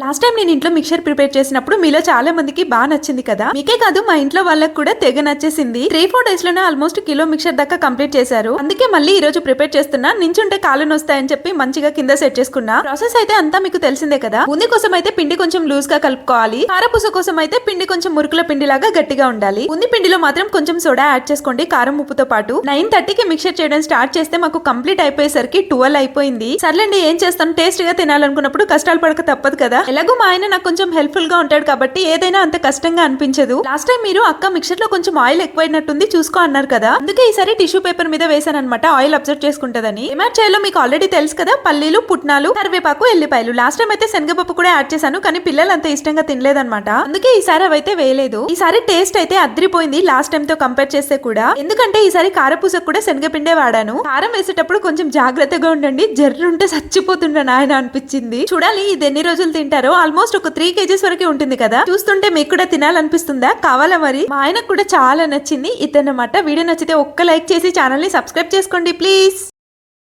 Last time నేను ఇంట్లో mixture prepare చేసినప్పుడు మీలో చాలా మందికి బాగా నచ్చింది కదా? మీకే కాదు మా ఇంట్లో వాళ్ళకి కూడా తెగ నచ్చేసింది. త్రీ ఫోర్ డేస్లోనే ఆల్మోస్ట్ కిలో మిక్చర్ దాకా కంప్లీట్ చేశారు. అందుకే మళ్ళీ ఈ రోజు ప్రిపేర్ చేస్తున్నా. నించుంటే కాళ్ళు నొస్తాయని చెప్పి మంచిగా కింద సెట్ చేసుకున్నా. ప్రాసెస్ అయితే అంతా మీకు తెలిసిందే కదా? బూందీ కోసం అయితే పిండి కొంచెం లూజ్గా కలుపుకోవాలి. కారపూస కోసం అయితే పిండి కొంచెం మురుకుల పిండి లాగా గట్టిగా ఉండాలి. బూందీ పిండిలో మాత్రం కొంచెం సోడా యాడ్ చేసుకోండి. కారం ఉప్పుతో పాటు నైన్ థర్టీకి మిక్చర్ చేయడం స్టార్ట్ చేస్తే మాకు కంప్లీట్ అయిపోయేసరికి ట్వెల్వ్ అయిపోయింది. సర్లేండి ఏం చేస్తాం? టేస్ట్గా తినాలనుకున్నప్పుడు కష్టాలు పడక తప్పదు కదా? ఎలాగో మా ఆయన నాకు కొంచెం హెల్ప్ఫుల్గా ఉంటాడు కాబట్టి ఏదైనా అంత కష్టంగా అనిపించదు. లాస్ట్ టైం మీరు అక్క మిక్సర్లో కొంచెం ఆయిల్ ఎక్కువైనట్టుంది చూసుకో అన్నారు కదా. అందుకే ఈసారి టిష్యూ పేపర్ మీద వేసాను అనమాట ఆయిల్ అబ్జర్వ్ చేసుకుంటదని ఏమాట్ చేయాలో మీకు ఆల్రెడీ తెలుసు కదా పల్లీలు పుట్నాలు కరివేపాకు ఎల్లిపాయలు. లాస్ట్ టైం అయితే శనగపప్పు కూడా యాడ్ చేశాను కానీ పిల్లలు అంత ఇష్టంగా తినలేదన్నమాట. అందుకే ఈసారి అవైతే వేయలేదు. ఈసారి టేస్ట్ అయితే అద్రిపోయింది లాస్ట్ టైం తో కంపేర్ చేస్తే కూడా. ఎందుకంటే ఈసారి కారపూసకు కూడా శనగపిండే వాడాను. కారం వేసేటప్పుడు కొంచెం జాగ్రత్తగా ఉండండి జర్రుంటే చచ్చిపోతుండ నాయన అనిపించింది. చూడాలి ఇది ఎన్ని రోజులు తింటాను ఆల్మోస్ట్ ఒక త్రీ కేజీస్ వరకు ఉంటుంది కదా. చూస్తుంటే మీకు కూడా తినాలనిపిస్తుందా? కావాలా మరి? మా ఆయనకు కూడా చాలా నచ్చింది. ఇదన్నమాట వీడియో నచ్చితే ఒక్క లైక్ చేసి ఛానల్ని సబ్స్క్రైబ్ చేసుకోండి ప్లీజ్